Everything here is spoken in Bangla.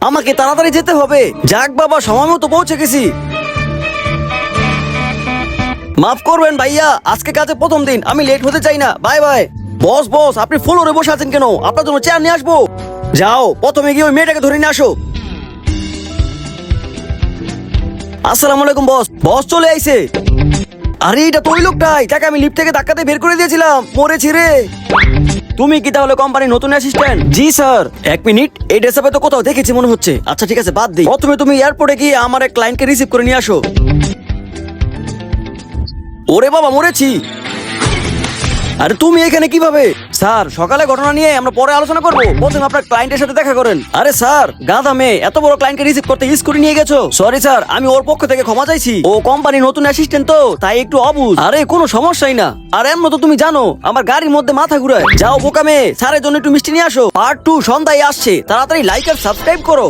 আমাকে তাড়াতাড়ি যেতে হবে। যাক বাবা সময় মতো পৌঁছে গেছি। মাফ করবেন ভাইয়া, আজকে কাজে প্রথম দিন, আমি লেট হতে চাই না। Bye bye. বস বস, আপনি ফ্লোরে বসে আছেন কেন? আপনার জন্য চেয়ার নিয়ে আসব। যাও, প্রথমে গিয়ে ওই মেয়েটাকে ধরে নিয়ে আসো। আসসালামু আলাইকুম, বস। বস চলে আইছে। আরে, এটা তো ওই লোকটাই তাকে আমি লিফট থেকে ধাক্কাতে বের করে দিয়েছিলাম। মরেছি রে। তুমি কি তাহলে কোম্পানির নতুন অ্যাসিস্ট্যান্ট জি স্যার। এক মিনিট এই ড্রেসআপে তো কোথাও দেখেছি মনে হচ্ছে। আচ্ছা ঠিক আছে বাদ দিই। প্রথমে তুমি এয়ারপোর্টে গিয়ে আমার এক ক্লায়েন্টকে রিসিভ করে নিয়ে আসো। ওরে বাবা মরেছি। আরে তুমি এখানে কীভাবে? স্যার, সকালে ঘটনা নিয়ে আমরা পরে আলোচনা করব। প্রথমে আপনার ক্লায়েন্টের সাথে দেখা করেন। আরে স্যার, গাধা মেয়ে, এত বড় ক্লায়েন্টকে রিসিভ করতে স্কুটি নিয়ে গেছো? সরি স্যার, আমি ওর পক্ষ থেকে ক্ষমা চাইছি। ও কোম্পানি নতুন অ্যাসিস্ট্যান্ট তো, তাই একটু অবুঝ। আরে, কোনো সমস্যাই না। আর এমন তো তুমি জানো, আমার গাড়ির মধ্যে মাথা ঘুরায়। যাও, বোকা মেয়ে, স্যারের জন্য একটু মিষ্টি নিয়ে আসো। পার্ট টু সন্ধ্যায় আসছে। তাড়াতাড়ি লাইক আর সাবস্ক্রাইব করো।